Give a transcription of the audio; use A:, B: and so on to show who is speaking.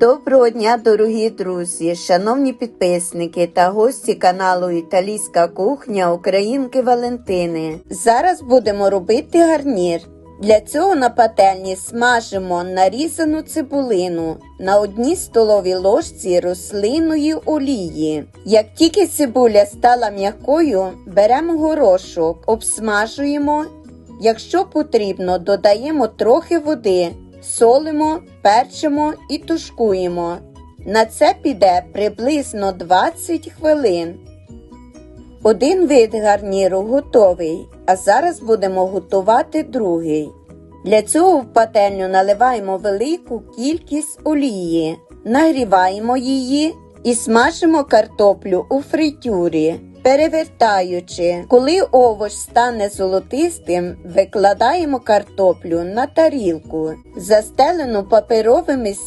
A: Доброго дня, дорогі друзі, шановні підписники та гості каналу Італійська кухня Українки Валентини. Зараз будемо робити гарнір. Для цього на пательні смажимо нарізану цибулину на одній столовій ложці рослинної олії. Як тільки цибуля стала м'якою, беремо горошок, обсмажуємо. Якщо потрібно, додаємо трохи води, солимо, перчимо і тушкуємо. На це піде приблизно 20 хвилин. Один вид гарніру готовий, а зараз будемо готувати другий. Для цього в пательню наливаємо велику кількість олії, нагріваємо її і смажимо картоплю у фритюрі, перевертаючи. Коли овоч стане золотистим, викладаємо картоплю на тарілку, застелену паперовими